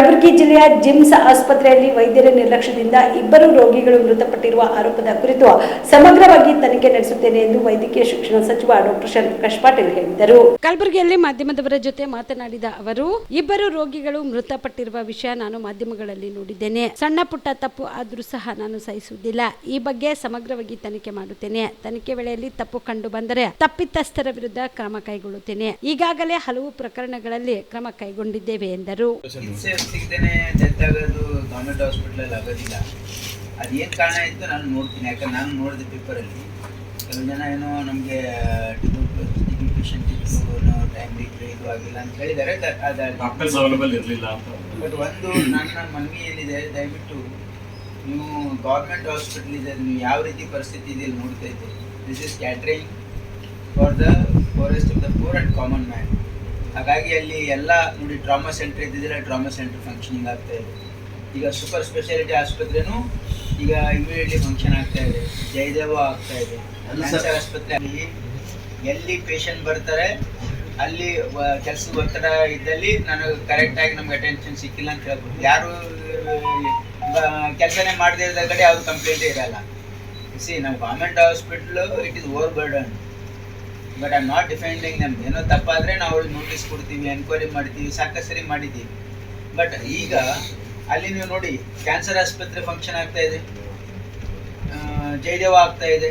ಕಲಬುರಗಿ ಜಿಲ್ಲೆಯ ಜಿಮ್ಸ್ ಆಸ್ಪತ್ರೆಯಲ್ಲಿ ವೈದ್ಯರ ನಿರ್ಲಕ್ಷ್ಯದಿಂದ ಇಬ್ಬರು ರೋಗಿಗಳು ಮೃತಪಟ್ಟಿರುವ ಆರೋಪದ ಕುರಿತು ಸಮಗ್ರವಾಗಿ ತನಿಖೆ ನಡೆಸುತ್ತೇನೆ ಎಂದು ವೈದ್ಯಕೀಯ ಶಿಕ್ಷಣ ಸಚಿವ ಡಾಕ್ಟರ್ ಶಂಕರ್ ಪಾಟೀಲ್ ಹೇಳಿದರು ಕಲಬುರಗಿಯಲ್ಲಿ ಮಾಧ್ಯಮದವರ ಜೊತೆ ಮಾತನಾಡಿದ ಅವರು ಇಬ್ಬರು ರೋಗಿಗಳು ಮೃತಪಟ್ಟಿರುವ ವಿಷಯ ನಾನು ಮಾಧ್ಯಮಗಳಲ್ಲಿ ನೋಡಿದ್ದೇನೆ. ಸಣ್ಣ ಪುಟ್ಟ ತಪ್ಪು ಆದರೂ ಸಹ ನಾನು ಸಹಿಸುವುದಿಲ್ಲ. ಈ ಬಗ್ಗೆ ಸಮಗ್ರವಾಗಿ ತನಿಖೆ ಮಾಡುತ್ತೇನೆ. ತನಿಖೆ ವೇಳೆಯಲ್ಲಿ ತಪ್ಪು ಕಂಡು ಬಂದರೆ ತಪ್ಪಿತಸ್ಥರ ವಿರುದ್ಧ ಕ್ರಮ ಕೈಗೊಳ್ಳುತ್ತೇನೆ. ಈಗಾಗಲೇ ಹಲವು ಪ್ರಕರಣಗಳಲ್ಲಿ ಕ್ರಮ ಕೈಗೊಂಡಿದ್ದೇವೆ ಎಂದರು. ಸಿಗದೇನೆ ಡೆತ್ ಆಗೋದು ಗೌರ್ಮೆಂಟ್ ಹಾಸ್ಪಿಟ್ಲಲ್ಲಿ ಆಗೋದಿಲ್ಲ. ಅದೇನು ಕಾರಣ ಇತ್ತು ನಾನು ನೋಡ್ತೀನಿ. ಯಾಕಂದ್ರೆ ನಾನು ನೋಡಿದೆ ಪೇಪರಲ್ಲಿ ಕೆಲವು ಜನ ಏನೋ ನಮಗೆ ಪೇಷಂಟ್ ಇತ್ತು ಟೈಮ್ ಇದು ಆಗಿಲ್ಲ ಅಂತ ಹೇಳಿದ್ದಾರೆ. ಬಟ್ ಒಂದು ನನ್ನ ಮನವಿ ಏನಿದೆ ದಯವಿಟ್ಟು ನೀವು ಗೌರ್ಮೆಂಟ್ ಹಾಸ್ಪಿಟಲ್ ಇದೆ ನೀವು ಯಾವ ರೀತಿ ಪರಿಸ್ಥಿತಿ ಇದೆ ಇಲ್ಲಿ ನೋಡ್ತಾ ಇದ್ದೀರಿ. This is catering for the forest of the poor and common man ಹಾಗಾಗಿ ಅಲ್ಲಿ ಎಲ್ಲ ನೋಡಿ ಡ್ರಾಮಾ ಸೆಂಟರ್ ಇದ್ದಿದ್ರೆ ಡ್ರಾಮಾ ಸೆಂಟರ್ ಫಂಕ್ಷನಿಂಗ್ ಆಗ್ತಾ ಇದೆ. ಈಗ ಸೂಪರ್ ಸ್ಪೆಷಾಲಿಟಿ ಆಸ್ಪತ್ರೆನೂ ಈಗ ಇಮಿಡಿಯೇಟ್ಲಿ ಫಂಕ್ಷನ್ ಆಗ್ತಾ ಇದೆ. ಜಯದೇವ ಆಗ್ತಾ ಇದೆ. ಆಸ್ಪತ್ರೆ ಎಲ್ಲಿ ಪೇಷಂಟ್ ಬರ್ತಾರೆ ಅಲ್ಲಿ ಕೆಲಸ ಒತ್ತಡ ಇದ್ದಲ್ಲಿ ನನಗೆ ಕರೆಕ್ಟಾಗಿ ನಮ್ಗೆ ಅಟೆನ್ಷನ್ ಸಿಕ್ಕಿಲ್ಲ ಅಂತ ಹೇಳ್ಬೋದು. ಯಾರು ಕೆಲಸನೇ ಮಾಡದೇ ಇದ್ದ ಕಡೆ ಯಾವುದು ಕಂಪ್ಲೇಂಟೇ ಇರಲ್ಲ. ಸಿ ನಮ್ಮ government hospital it is over burden but I not defending ನಮ್ ಏನೋ ತಪ್ಪಾದರೆ ನಾವು ಅವ್ರಿಗೆ ನೋಟಿಸ್ ಕೊಡ್ತೀವಿ ಎನ್ಕ್ವೈರಿ ಮಾಡ್ತೀವಿ ಸಾಕಷ್ಟು ಸರಿ ಮಾಡಿದ್ದೀವಿ. ಬಟ್ ಈಗ ಅಲ್ಲಿ ನೀವು ನೋಡಿ ಕ್ಯಾನ್ಸರ್ ಆಸ್ಪತ್ರೆ ಫಂಕ್ಷನ್ ಆಗ್ತಾ ಇದೆ. ಜಯದೇವ ಆಗ್ತಾ ಇದೆ.